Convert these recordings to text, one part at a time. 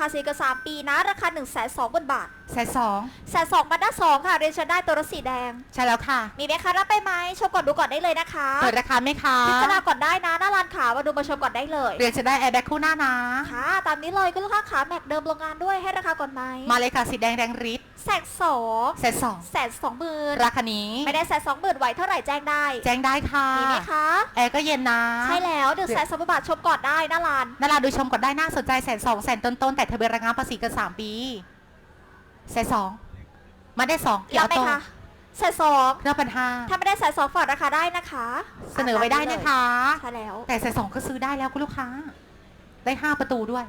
คาสีกับสามปีนะ ราคา1นึ่งแสนสองหมื่นบาทแสนสองแสนสองมาด้าสองค่ะ เรียนเชิญได้ตัวรถสีแดง ใช่แล้วค่ะมีไหมคะรับไปไหมชมก่อนดูก่อนได้เลยนะคะเปิดราคาไหมคะพิจารณาก่อนได้นะหน้าร้านขามาดูมาชมก่อนได้เลยเรียนจะได้แอร์แบ็คคู่หน้านะค่ะตามนี้เลยก็ลูกค้าขาแม็กเดิมโรงงานด้วยให้ราคาก่อนไหมมาเลยค่ะสีแดงแรงฤทธิ์แสนสองแสนสองแสนสองหมื่นราคานี้ไม่ได้แสนสองหมื่นไหวเท่าไหร่แจ้งได้ แจ้งได้ค่ะมีไหมคะแอร์ก็เย็นนะใช่แล้วหนึ่งแสนสองหมื่นบาทชมก่อนได้หน้าร้านนาราดูชมก่อนได้น่าสนใจแสนสองแสนต้นๆแต่ทะเบียนระงับภาษีกันสามปีแสนสองมาได้สองเกี่ยรัวบไหมโตคะแสนสองเครื่องพันห้าถ้าไม่ได้แสนสองฝากราคาได้นะคะเสนอไว้ได้นะคะ ใช่แล้วแต่แสนสองก็ซื้อได้แล้วคุณลูกค้า ได้ห้าประตูด้วย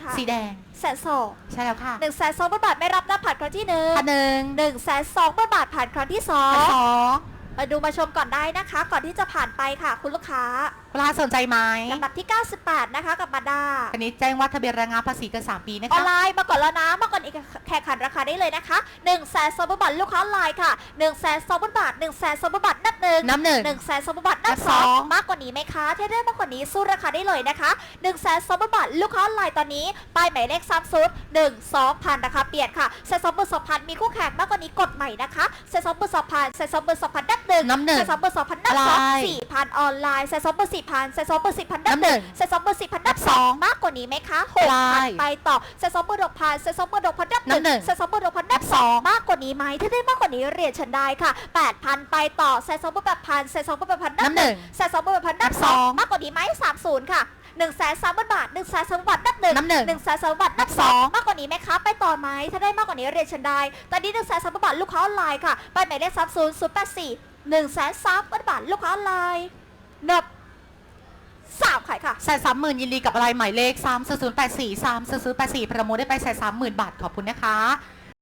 ค่ะสีแดง แสนสองใช่แล้วค่ะหนึ่งแสนสองหมื่นบาทไม่รับหน้าผ่านครั้งที่หนึ่งพันหนึ่งหนึ่งแสนสองหมื่นบาทผ่านครั้งที่สอพันง สองมาดูมาชมก่อนได้นะคะ ก่อนที่จะผ่านไปค่ะคุณลูกค้า คุณลูกค้าสนใจไหมลำดับที่ 98 นะคะ กับมาดาอันนี้แจ้งว่าทะเบียนระงับภาษีกันสามปีนะออนคะไลน์มาก่อนแล้วนะมาก่อนอีกแข่งขันราคาได้เลยนะคะ1นึ่งแสนสองพันบาทลูกค้าออนไลน์ค่ะ1นึ่งแสนสองพันบาท1นึ่งแสนสองพันบาทนับหนึ่ง น้ำหนึ่ง หนึ่งแสนสองพันบาทนับนับสสอองงมากกว่านี้ไหมคะถ้าได้มากกว่านี้สู้ราคาได้เลยนะคะ1นึ่งแสนสองพันบาทลูกค้าออนไลน์ตอนนี้ป้ายหมายเลขซ้ำซุดหนึ่งสองพันราคาเปลี่ยนค่ะแสนสองหมื่นสองพันมีคู่แข่งมากกว่านี้กดใหม่นะคะแสนสองหมื่นสองพันแสนสองหมื่นสองพันนับหนึ่งน้ำหนึ่งแสนสองหมื่นสองพันนับสองอะไรสี่พันออนไลน์แสนสองหมื่นสี่พันแสนสองหมื่นสี่พันนับน้ำหหนึ่นึ่งงแสนสองหมื่นสี่พันนับนับสสอองงมากกว่านี้ไหมคะหกอะไรพันไปต่อแสนสองหมื่นหกพันแสนสองหมื่นหกพันนับหนึ่งน้ำหนึ่งแสนสองหมื่นหกพันนับสองมากกว่านี้ไหมถ้าได้มากกว่านี้เรียนเชิญได้ค่ะแปดพันไปต่อแสนสองหมื่นแปดพันแสนสองหมื่นแปดพันนับน้ำหหนึ่นึ่งงแสนสองหมื่นแปดพันนับนับสสอองงมากกว่านี้ไหมสามศูนย์ค่ะหนึ่งแสนสามหมื่นบาทหนึ่งแสนสามหมื่นบาทนับหนึ่งน้ำหนึ่งหนึ่งแสนสามหมื่นบาทนับสองมากกว่านี้ไหมคะ ไปต่อไหมถ้าได้มากกว่านี้เรียนเชิญได้ ตอนนี้หนึ่งแสนสามหมื่นบาทลูกค้าออนไลน์ค่ะ ไปหมายเลขสามศูนย์ศูนย์แปดสี่หนึ่งแสนสามหมื่นบาทลูกค้าออนไลน์นับสามขาย ค่ะแสนสามหมื่นยินดีกับอะไรหมายเลขสามศูนย์แปดสี่สามศูนย์แปดสี่ประมูลได้ไปแสนสามหมื่นบาทขอบคุณนะคะ